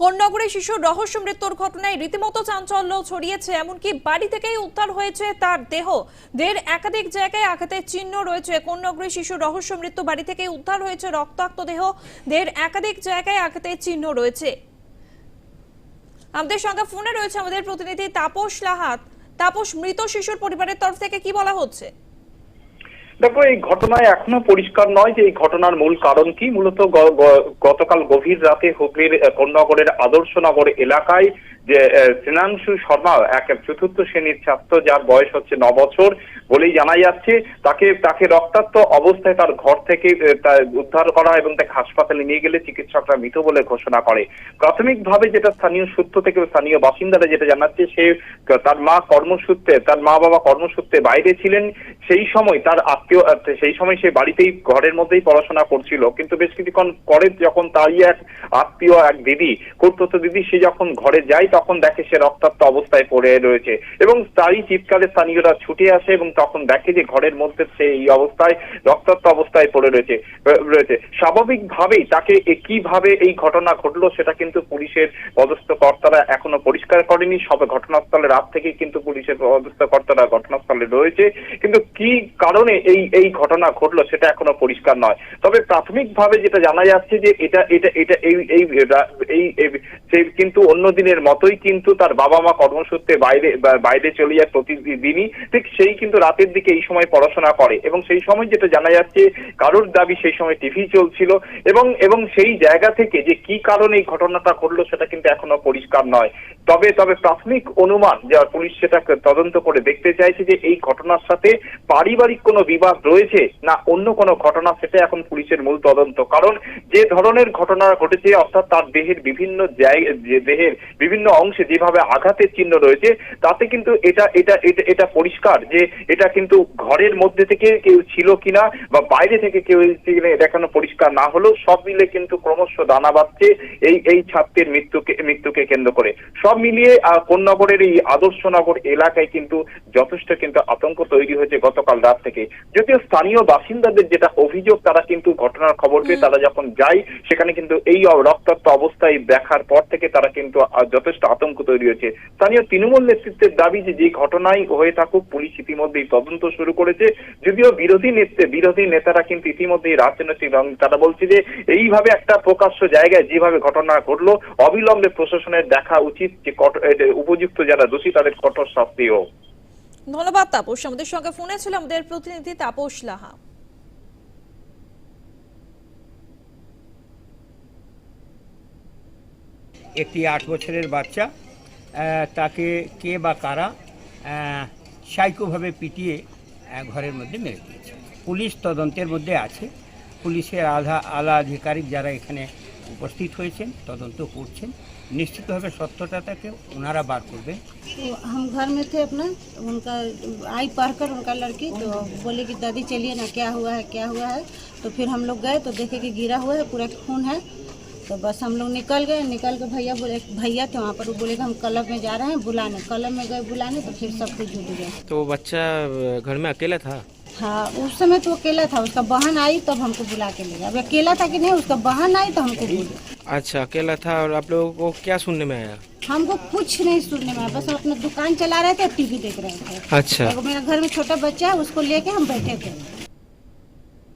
কোন্নগরে শিশুর রহস্য মৃত্যুর ঘটনায় রীতিমতো চাঞ্চল্য ছড়িয়েছে। এমনকি বাড়ি থেকেই উদ্ধার হয়েছে তার দেহ। দেহের একাধিক জায়গায় আঘাতের চিহ্ন রয়েছে। কোন্নগরে শিশুর রহস্য মৃত্যু বাড়ি থেকে উদ্ধার হয়েছে রক্তাক্ত দেহ। দেহের একাধিক জায়গায় আঘাতের চিহ্ন রয়েছে। আমাদের সঙ্গে ফোনে রয়েছে আমাদের প্রতিনিধি তাপস লাহাত। তাপস, মৃত শিশুর পরিবারের তরফ থেকে কি বলা হচ্ছে? দেখো এই ঘটনায় এখনও পরিষ্কার নয় যে এই ঘটনার মূল কারণ কি। মূলত গতকাল গভীর রাতে হুগলির আহ, কোন্নগরের আদর্শনগর এলাকায় যে আহ, শর্মা এক চতুর্থ শ্রেণির ছাত্র যার বয়স হচ্ছে ন বছর বলেই জানা যাচ্ছে তাকে তাকে রক্তাক্ত অবস্থায় তার ঘর থেকে উদ্ধার করা এবং তাকে হাসপাতালে নিয়ে গেলে চিকিৎসকরা মৃত বলে ঘোষণা করে। প্রাথমিকভাবে যেটা স্থানীয় সূত্র থেকে স্থানীয় বাসিন্দারা যেটা জানাচ্ছে সে তার মা কর্মসূত্রে তার মা বাবা কর্মসূত্রে বাইরে ছিলেন। সেই সময় তার আহ, সেই সময় সে বাড়িতেই ঘরের মধ্যেই পড়াশোনা করছিল। কিন্তু বেশ কিছুক্ষণ পরে যখন তারই এক আত্মীয় এক দিদি কর্তৃত্ব দিদি সে যখন ঘরে যায় তখন দেখে সে রক্তাক্ত অবস্থায় পড়ে রয়েছে। এবং তারই চিৎকারে স্থানীয়রা ছুটে আসে এবং তখন দেখে যে ঘরের মধ্যে সে এই অবস্থায় রক্তাক্ত অবস্থায় পড়ে রয়েছে রয়েছে। স্বাভাবিকভাবেই তাকে কীভাবে এই ঘটনা ঘটলো সেটা কিন্তু পুলিশের পদস্থ কর্তারা এখনও পরিষ্কার করেনি। সবে ঘটনাস্থলে রাত থেকেই কিন্তু পুলিশের পদস্থ কর্তারা ঘটনাস্থলে রয়েছে। কিন্তু কি কারণে এই এই এই ঘটনা ঘটলো সেটা এখনও পরিষ্কার নয়। তবে প্রাথমিকভাবে যেটা জানা যাচ্ছে যে এটা এটা এটা এই এই এই সে কিন্তু অন্য দিনের মতোই কিন্তু তার বাবা মা কর্মসূত্রে বাইরে বাইরে চলে যায় প্রতিদিনই। ঠিক সেই কিন্তু রাতের দিকে এই সময় পড়াশোনা করে এবং সেই সময় যেটা জানা যাচ্ছে কারোর দাবি সেই সময় টিভি চলছিল এবং এবং সেই জায়গা থেকে যে কি কারণে এই ঘটনাটা ঘটলো সেটা কিন্তু এখনও পরিষ্কার নয়। তবে তবে প্রাথমিক অনুমান যে পুলিশ সেটা তদন্ত করে দেখতে চাইছে যে এই ঘটনার সাথে পারিবারিক কোনো বিবাদ রয়েছে না অন্য কোনো ঘটনা সেটা এখন পুলিশের মূল তদন্ত। কারণ যে ধরনের ঘটনা ঘটেছে অর্থাৎ তার দেহের বিভিন্ন দেহের বিভিন্ন অংশে যেভাবে আঘাতের চিহ্ন রয়েছে তাতে কিন্তু এটা এটা এটা পরিষ্কার যে এটা কিন্তু ঘরের মধ্যে থেকে কেউ ছিল কিনা বা বাইরে থেকে কেউ এখনও পরিষ্কার না হলেও সব মিলে কিন্তু ক্রমশ দানা বাঁধছে এই এই ছাত্রের মৃত্যুকে মৃত্যুকে কেন্দ্র করে। সব মিলিয়ে আহ, কোন্নগরের এই আদর্শনগর এলাকায় কিন্তু যথেষ্ট কিন্তু আতঙ্ক তৈরি হয়েছে গতকাল রাত থেকে। যদিও স্থানীয় বাসিন্দাদের যেটা অভিযোগ তারা কিন্তু ঘটনার খবর পেয়ে তারা যখন যায় সেখানে কিন্তু এই রক্তাক্ত অবস্থায় দেখার পর থেকে তারা কিন্তু যথেষ্ট আতঙ্ক তৈরি হয়েছে। স্থানীয় তৃণমূল নেতৃত্বের দাবি যে যে ঘটনাই হয়ে থাকুক পুলিশ ইতিমধ্যেই তদন্ত শুরু করেছে। যদিও বিরোধী নেত্রে বিরোধী নেতারা কিন্তু ইতিমধ্যেই রাজনৈতিক রং তারা বলছে যে এইভাবে একটা প্রকাশ্য জায়গায় যেভাবে ঘটনা ঘটলো অবিলম্বে প্রশাসনের দেখা উচিত যে উপযুক্ত যারা দোষী তাদের কঠোর শাস্তি হোক ধন্যবাদ, তাপস। আমাদের সঙ্গে ফোনে ছিল আমাদের প্রতিনিধি তাপস লাহা। একটি আট বছরের বাচ্চা তাকে কে বা কারা সাইকোভাবে পিটিয়ে ঘরের মধ্যে মেরে দিয়েছে। পুলিশ তদন্তের মধ্যে আছে। পুলিশের আধা, আলা আধিকারিক যারা এখানে উপস্থিত হয়েছেন, তদন্ত করছেন। নিশ্চিতভাবে সত্যতাটাকে ওনারা বার করবেন तो हम घर में थे अपना उनका आई पढ़कर उनका लड़की तो बोले कि दादी चलिए ना क्या हुआ है क्या हुआ है तो फिर हम लोग गए तो देखे कि गिरा हुआ है पूरा खून है तो बस हम लोग निकल गए निकल के भैया बोले भैया थे वहाँ पर वो बोले कि हम क्लब में जा रहे हैं बुलाने क्लब में गए बुलाने तो फिर सब कुछ जुट गया। तो वो बच्चा घर में अकेला था? हाँ उस समय तो अकेला था उसका बहन आई तब हमको बुला के ले गया। अब अकेला था कि नहीं उसका बहन आई तो हमको बोली। अच्छा अकेला था और आप लोगों को क्या सुनने में आया? हमको कुछ नहीं सुनने में आया बस हम अपना दुकान चला रहे थे टीवी देख रहे थे। अच्छा। मेरा घर में छोटा बच्चा है उसको लेके हम बैठे थे।